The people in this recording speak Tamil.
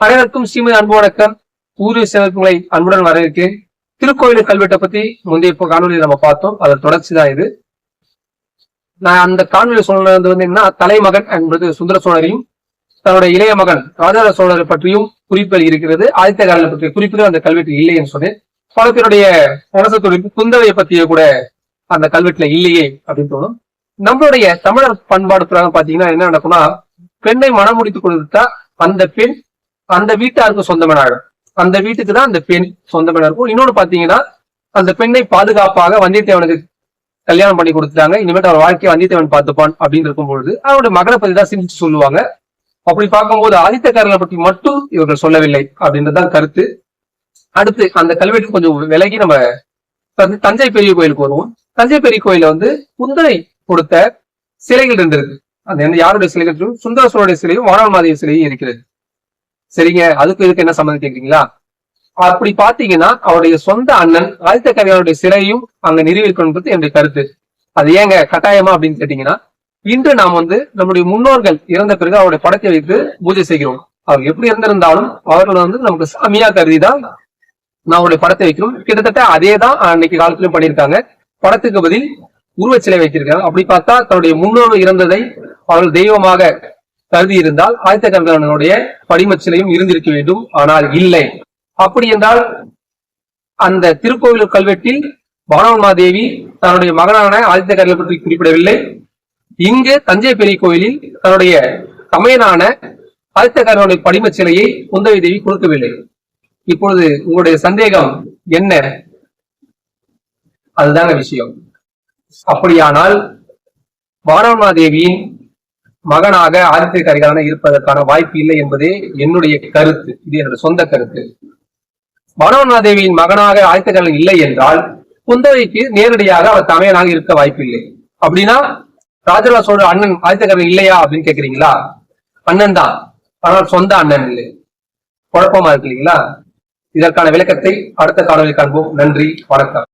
அனைவருக்கும் ஸ்ரீமதி அன்பு வணக்கம். ஊரிய சிறப்புகளை அன்புடன் வரவேற்கிறேன். திருக்கோயில் கல்வெட்டை பத்தி முந்தைய இப்போ காணொலியில் நம்ம பார்த்தோம். அதன் தொடர்ச்சி தான் இது. நான் அந்த காணொலியில் சொன்னது வந்து என்னன்னா தலைமகன் என்பது சுந்தர சோழரையும் தன்னுடைய இளைய மகன் ராஜராஜ சோழரை பற்றியும் குறிப்புகள் இருக்கிறது. ஆதித்த காலனை பற்றிய குறிப்புகள் அந்த கல்வெட்டில் இல்லை என்று சொன்னேன். பல பேருடைய மனசு துடிப்பு குந்தவையை பற்றிய கூட அந்த கல்வெட்டுல இல்லையே அப்படின்னு தோணும். நம்மளுடைய தமிழர் பண்பாடு பிரகாரம் பாத்தீங்கன்னா என்ன நடக்கும்னா பெண்ணை மனம் முடித்துக் கொடுத்தா அந்த பெண் அந்த வீட்டாருக்கு சொந்தமான அந்த வீட்டுக்கு தான் அந்த பெண் சொந்தமான இருக்கும். இன்னொன்னு பாத்தீங்கன்னா அந்த பெண்ணை பாதுகாப்பாக வந்தியத்தேவனுக்கு கல்யாணம் பண்ணி கொடுத்துட்டாங்க. இனிமேட்டு அவர் வாழ்க்கையை வந்தியத்தேவன் பார்த்துப்பான் அப்படின்னு இருக்கும் பொழுது அவருடைய மகனை பத்தி தான் சிந்திச்சு சொல்லுவாங்க. அப்படி பார்க்கும்போது ஆதித்தக்காரர்களை பற்றி மட்டும் இவர்கள் சொல்லவில்லை அப்படின்றதுதான் கருத்து. அடுத்து அந்த கல்வெட்டு கொஞ்சம் விலகி நம்ம வந்து தஞ்சை பெரிய கோயிலுக்கு வருவோம். தஞ்சை பெரிய கோயில வந்து குந்தனை கொடுத்த சிலைகள் இருந்திருக்கு. அந்த என்ன யாருடைய சிலைகள்? சுந்தர சோழருடைய சிலையும் வானமாதேவி சிலையும் இருக்கிறது. சரிங்க அதுக்கு இதுக்கு என்ன சம்மந்தம் கேக்குறீங்களா? அப்படி பாத்தீங்கன்னா அவருடைய சொந்த அண்ணன் ஆதித்த கவியாருடைய சிலையும் அங்க நிறுவிருக்கணுன்றது என்னுடைய கருத்து. அது ஏங்க கட்டாயமா அப்படின்னு கேட்டீங்கன்னா இன்று நாம் வந்து நம்முடைய முன்னோர்கள் இறந்த பிறகு அவருடைய படத்தை வைத்து பூஜை செய்கிறோம். அவர் எப்படி இருந்திருந்தாலும் அவர்கள் வந்து நமக்கு சாமியா கருதி தான் நான் அவருடைய படத்தை வைக்கிறோம். கிட்டத்தட்ட அதே தான் அன்னைக்கு காலத்திலும் பண்ணியிருக்காங்க. படத்துக்கு பதில் உருவச்சிலை வைத்திருக்காங்க அப்படி பார்த்தா தன்னுடைய முன்னோர் இறந்ததை அவர்கள் தெய்வமாக கருதி இருந்தால் ஆதித்த கங்கனுடைய படிமச்சிலையும் இருந்திருக்க வேண்டும். ஆனால் இல்லை. அப்படி என்றால் அந்த திருக்கோவில் கல்வெட்டில் பானவமாதேவி தன்னுடைய மகனான ஆதித்த கரிகளை பற்றி குறிப்பிடவில்லை. இங்கு தஞ்சை பெரிய கோயிலில் தன்னுடைய தமையனான ஆதித்த கரிகளுடைய படிமச்சிலையை குந்தவை தேவி கொடுக்கவில்லை. இப்பொழுது உங்களுடைய சந்தேகம் என்ன? அதுதாங்க விஷயம். அப்படியானால் வானவமாதேவியின் மகனாக ஆதித்ய கரிகாலனை இருப்பதற்கான வாய்ப்பு இல்லை என்பதே என்னுடைய கருத்து. இது என்னுடைய சொந்த கருத்து. மனோநாதேவியின் மகனாக ஆதித்ய கரிகாலன் இல்லை என்றால் குந்தவைக்கு நேரடியாக அவர் தமையனாக இருக்க வாய்ப்பு இல்லை அப்படின்னா ராஜராஜ சோழ அண்ணன் ஆதித்ய கரிகாலன் இல்லையா அப்படின்னு கேக்குறீங்களா? அண்ணன் தான். ஆனால் சொந்த அண்ணன் இல்லை. குழப்பமா இருக்கு இல்லைங்களா? இதற்கான விளக்கத்தை அடுத்த காணொலி காண்போம். நன்றி. வணக்கம்.